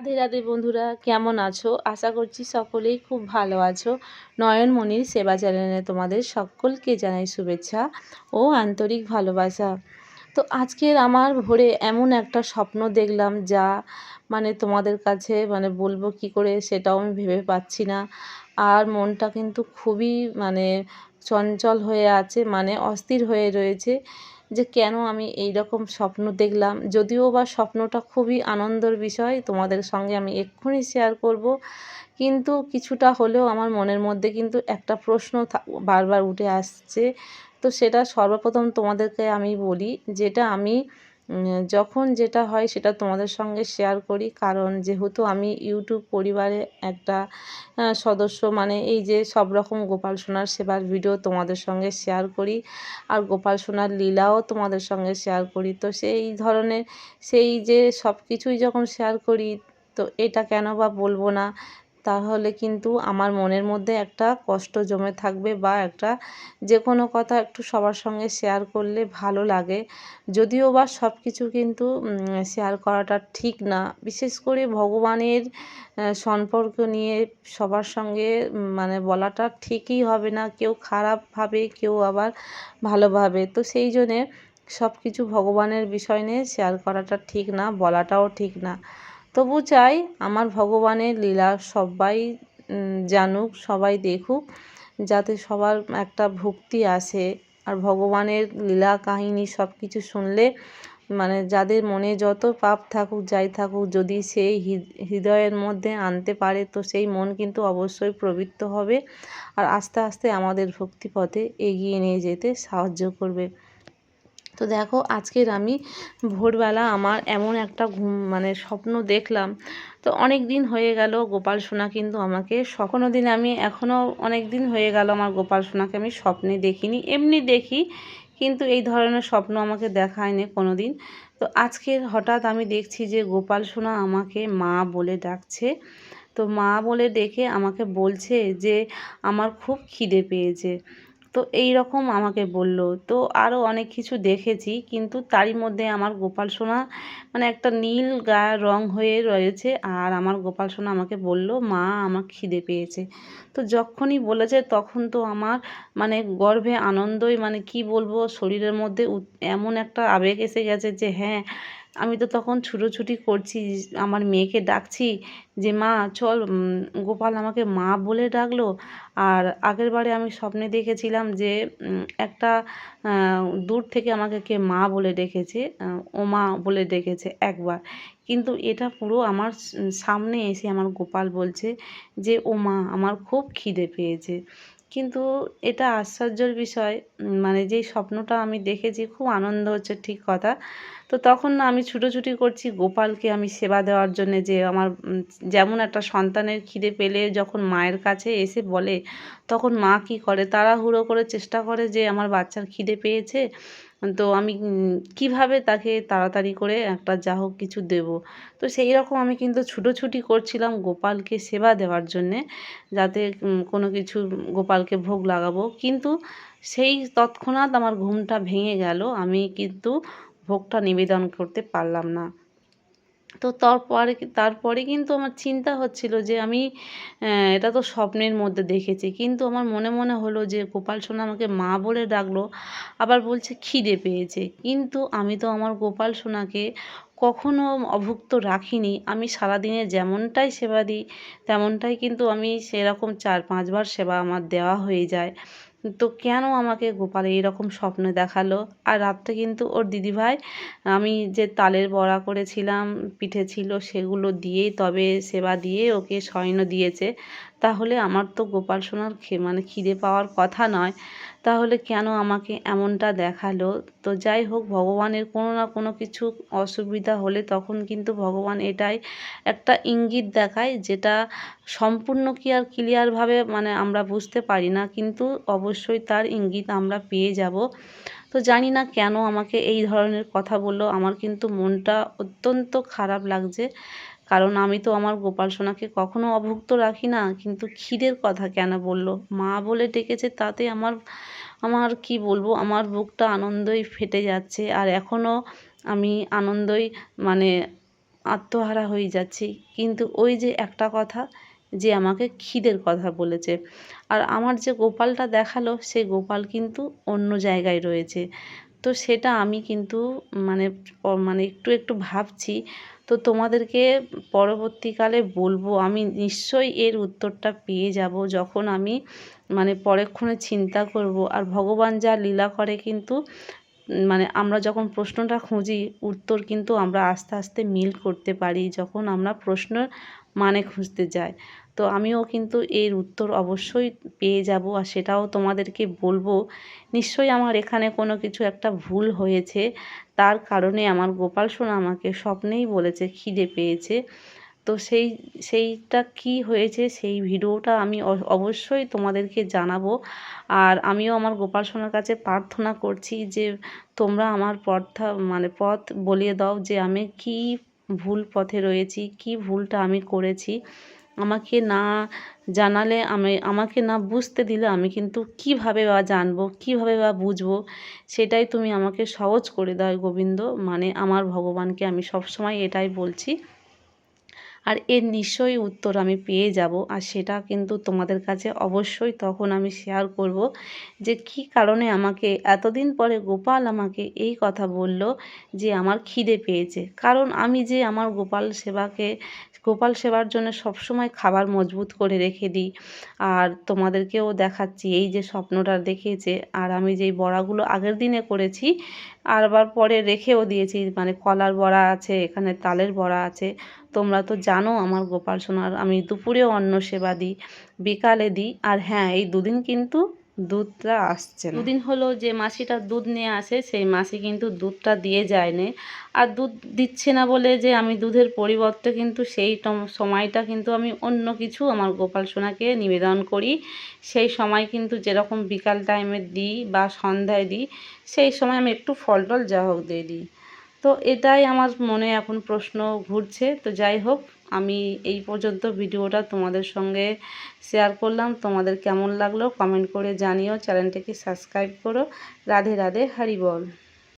রাধে রাধে বন্ধুরা, কেমন আছো? আশা করছি সকলেই খুব ভালো আছো। নয়নমণির সেবা চ্যানেলে তোমাদের সকলকে জানাই শুভেচ্ছা ও আন্তরিক ভালোবাসা। তো আজকের আমার ভোরে এমন একটা স্বপ্ন দেখলাম যা মানে তোমাদের কাছে মানে বলব কি করে সেটাও আমি ভেবে পাচ্ছি না। আর মনটা কিন্তু খুবই মানে চঞ্চল হয়ে আছে মানে অস্থির হয়ে রয়েছে। যে কেন আমি এই রকম স্বপ্ন দেখলাম। যদিও বা স্বপ্নটা খুবই আনন্দের বিষয়, তোমাদের সঙ্গে আমি এক্ষুনি শেয়ার করব। কিন্তু কিছুটা হলেও আমার মনের মধ্যে কিন্তু একটা প্রশ্ন বারবার উঠে আসছে। তো সেটা সর্বপ্রথম তোমাদেরকে আমি বলি, যেটা আমি যখন যেটা হয় সেটা তোমাদের সঙ্গে শেয়ার করি। কারণ যেহেতু আমি ইউটিউব পরিবারে একটা সদস্য মানে এই যে সব রকম গোপাল সোনার সেবার ভিডিও তোমাদের সঙ্গে শেয়ার করি আর গোপাল সোনার লীলাও তোমাদের সঙ্গে শেয়ার করি। তো সেই ধরনের, সেই যে সব কিছুই যখন শেয়ার করি, তো এটা কেন বা বলব না? তাহলে কিন্তু আমার মনের মধ্যে একটা কষ্ট জমে থাকবে বা একটা যে কোনো কথা একটু সবার সঙ্গে শেয়ার করলে ভালো লাগে। যদিও বা সব কিছু কিন্তু শেয়ার করাটা ঠিক না। বিশেষ করে ভগবানের সম্পর্ক নিয়ে সবার সঙ্গে মানে বলাটা ঠিকই হবে না। কেউ খারাপভাবে কেউ আবার ভালোভাবে তো সেই জন্যে সব কিছু ভগবানের বিষয় নিয়ে শেয়ার করাটা ঠিক না, বলাটাও ঠিক না। তবু চাই আমার ভগবানের লীলা সবাই জানুক, সবাই দেখুক, যাতে সবার একটা ভক্তি আসে। আর ভগবানের লীলা কাহিনী সব কিছু শুনলে মানে যাদের মনে যত পাপ থাকুক, যাই থাকুক, যদি সেই হৃদয়ের মধ্যে আনতে পারে, তো সেই মন কিন্তু অবশ্যই প্রবৃত্ত হবে। আর আস্তে আস্তে আমাদের ভক্তিপথে এগিয়ে নিয়ে যেতে সাহায্য করবে। তো দেখো, আজকের আমি ভোরবেলা আমার এমন একটা ঘুম মানে স্বপ্ন দেখলাম। তো অনেক দিন হয়ে গেল, গোপাল সোনা কিন্তু আমাকে কোনো দিন আমি এখনও অনেক দিন হয়ে গেল আমার গোপাল সোনাকে আমি স্বপ্নে দেখিনি। এমনি দেখি, কিন্তু এই ধরনের স্বপ্ন আমাকে দেখায়নি কোনো দিন তো আজকের হঠাৎ আমি দেখছি যে গোপাল সোনা আমাকে মা বলে ডাকছে। তো মা বলে ডেকে আমাকে বলছে যে আমার খুব খিদে পেয়েছে। তো এই রকম আমাকে বলল। তো আরও অনেক কিছু দেখেছি, কিন্তু তারই মধ্যে আমার গোপাল সোনা মানে একটা নীল গায়ের রং হয়ে রয়েছে আর আমার গোপাল সোনা আমাকে বলল, মা, আমার খিদে পেয়েছে। তো যখনই বলেছে তখন তো আমার মানে গর্ভে আনন্দই মানে কি বলব, শরীরের মধ্যে এমন একটা আবেগ এসে গেছে যে হ্যাঁ আমি তো তখন ছুটোছুটি করছি, আমার মেয়েকে ডাকছি যে, মা, চল গোপাল আমাকে মা বলে ডাকলো। আর আগেরবারে আমি স্বপ্নে দেখেছিলাম যে একটা দূর থেকে আমাকে কে মা বলে ডেকেছে ও মা বলে ডেকেছে একবার। কিন্তু এটা পুরো আমার সামনে এসে আমার গোপাল বলছে যে, ও মা, আমার খুব খিদে পেয়েছে। কিন্তু এটা আশ্চর্যের বিষয়। মানে যেই স্বপ্নটা আমি দেখেছি, খুব আনন্দ হচ্ছে ঠিক কথা। তো তখন না আমি ছুটোছুটি করছি গোপালকে আমি সেবা দেওয়ার জন্যে যে আমার যেমন একটা সন্তানের খিদে পেলে যখন মায়ের কাছে এসে বলে, তখন মা কি করে? তাড়াহুড়ো করে চেষ্টা করে যে আমার বাচ্চার খিদে পেয়েছে। তো আমি কীভাবে তাকে তাড়াতাড়ি করে একটা যা হোক কিছু দেব? তো সেই রকম আমি কিন্তু ছুটোছুটি করছিলাম গোপালকে সেবা দেওয়ার জন্যে, যাতে কোনো কিছু গোপালকে ভোগ লাগাবো। কিন্তু সেই তৎক্ষণাৎ আমার ঘুমটা ভেঙে গেল, আমি কিন্তু ভোগটা নিবেদন করতে পারলাম না। তো তারপরে তারপরে কিন্তু আমার চিন্তা হচ্ছিল যে আমি এটা তো স্বপ্নের মধ্যে দেখেছি। কিন্তু আমার মনে মনে হলো যে গোপাল সোনা আমাকে মা বলে ডাকলো, আবার বলছে খিদে পেয়েছে। কিন্তু আমি তো আমার গোপাল সোনাকে কখনো অভুক্ত রাখিনি। আমি সারাদিনে যেমনটাই সেবা দিই, তেমনটাই কিন্তু আমি সেরকম চার পাঁচবার সেবা আমার দেওয়া হয়ে যায়। তো কেন আমাকে গোপাল এইরকম স্বপ্ন দেখাল? আর রাত্রে কিন্তু ওর দিদিভাই, আমি যে তালের বড়া করেছিলাম, পিঠে ছিল সেগুলো দিয়েই, তবে সেবা দিয়ে ওকে শয়ন দিয়েছে। তাহলে আমার তো গোপাল সোনার খে মানে খিদে পাওয়ার কথা নয়। তাহলে কেন আমাকে এমনটা দেখাল? তো যাই হোক, ভগবানের কোনো না কোনো কিছু অসুবিধা হলে তখন কিন্তু ভগবান এটাই একটা ইঙ্গিত দেখায়, যেটা সম্পূর্ণ কি আর ক্লিয়ারভাবে মানে আমরা বুঝতে পারি না, কিন্তু অবশ্যই তার ইঙ্গিত আমরা পেয়ে যাব। তো জানি না কেন আমাকে এই ধরনের কথা বলল, আমার কিন্তু মনটা অত্যন্ত খারাপ লাগছে। কারণ আমি তো আমার গোপাল সোনাকে কখনো অভুক্ত রাখি না। কিন্তু ক্ষীরের কথা কেন বলল? মা বলে ডেকেছে তাতে আমার আমার কি বলব? আমার বুকটা আনন্দই ফেটে যাচ্ছে আর এখনও আমি আনন্দই মানে আত্মহারা হয়ে যাচ্ছি। কিন্তু ওই যে একটা কথা যে আমাকে খিদের কথা বলেছে আর আমার যে গোপালটা দেখাল সেই গোপাল কিন্তু অন্য জায়গায় রয়েছে। তো সেটা আমি কিন্তু মানে মানে একটু একটু ভাবছি। তো তোমাদেরকে পরবর্তীকালে বলব, আমি নিশ্চয়ই এর উত্তরটা পেয়ে যাব যখন আমি মানে পরেক্ষণে চিন্তা করব। আর ভগবান যা লীলা করে কিন্তু মানে আমরা যখন প্রশ্নটা খুঁজি, উত্তর কিন্তু আমরা আস্তে আস্তে মিল করতে পারি যখন আমরা প্রশ্নের মানে খুঁজতে যাই। তো আমিও কিন্তু এর উত্তর অবশ্যই পেয়ে যাব আর সেটাও তোমাদেরকে বলব। নিশ্চয়ই আমার এখানে কোনো কিছু একটা ভুল হয়েছে। তার কারণে আমার গোপাল সোনা আমাকে স্বপ্নেই বলেছে, খিদে পেয়েছে। তো সেই, সেইটা কি হয়েছে সেই ভিডিওটা আমি অবশ্যই তোমাদেরকে জানাব। আর আমিও আমার গোপাল সোনার কাছে প্রার্থনা করছি যে তোমরা আমার পথটা মানে পথ বলিয়ে দাও যে আমি কি ভুল পথে রয়েছি, কি ভুলটা আমি করেছি। আমাকে না জানালে আমি, আমাকে না বুঝতে দিলে আমি কিন্তু কীভাবে বা জানব, কীভাবে বা বুঝব, সেটাই তুমি আমাকে সহজ করে দাও গোবিন্দ। মানে আমার ভগবানকে আমি সবসময় এটাই বলছি। আর এর নিশ্চয়ই উত্তর আমি পেয়ে যাব। আর সেটা কিন্তু তোমাদের কাছে অবশ্যই তখন আমি শেয়ার করব যে কি কারণে আমাকে এতদিন পরে গোপাল আমাকে এই কথা বলল যে আমার খিদে পেয়েছে। কারণ আমি যে আমার গোপাল সেবাকে, গোপাল সেবার জন্য সবসময় খাবার মজবুত করে রেখে দিই আর তোমাদেরকেও দেখাচ্ছি, এই যে স্বপ্নটা দেখেছে আর আমি যেই বড়াগুলো আগের দিনে করেছি আর আবার পরে রেখেও দিয়েছি। মানে কলার বড়া আছে, এখানে তালের বড়া আছে। তোমরা তো জানো আমার গোপাল সোনার, আমি দুপুরেও অন্ন সেবা দিই, বিকালে দিই। আর হ্যাঁ এই দুদিন কিন্তু দুধটা আসছে দুদিন হলো যে মাসিটা দুধ নিয়ে আসে, সেই মাসি কিন্তু দুধটা দিয়ে যায়নি। আর দুধ দিচ্ছে না বলে যে আমি দুধের পরিবর্তে কিন্তু সেই সময়টা কিন্তু আমি অন্য কিছু আমার গোপাল সোনাকে নিবেদন করি। সেই সময় কিন্তু যেরকম বিকাল টাইমে দিই বা সন্ধ্যায় দিই, সেই সময় আমি একটু ফল টল যা হোক দিয়ে দিই। তো এটাই আমার মনে এখন প্রশ্ন ঘুরছে। তো যাই হোক আমি এই পর্যন্ত ভিডিওটা তোমাদের সঙ্গে শেয়ার করলাম। তোমাদের কেমন লাগল? কমেন্ট করে জানিও। চ্যানেলটাকে সাবস্ক্রাইব করো। রাধে রাধে, হারি বল।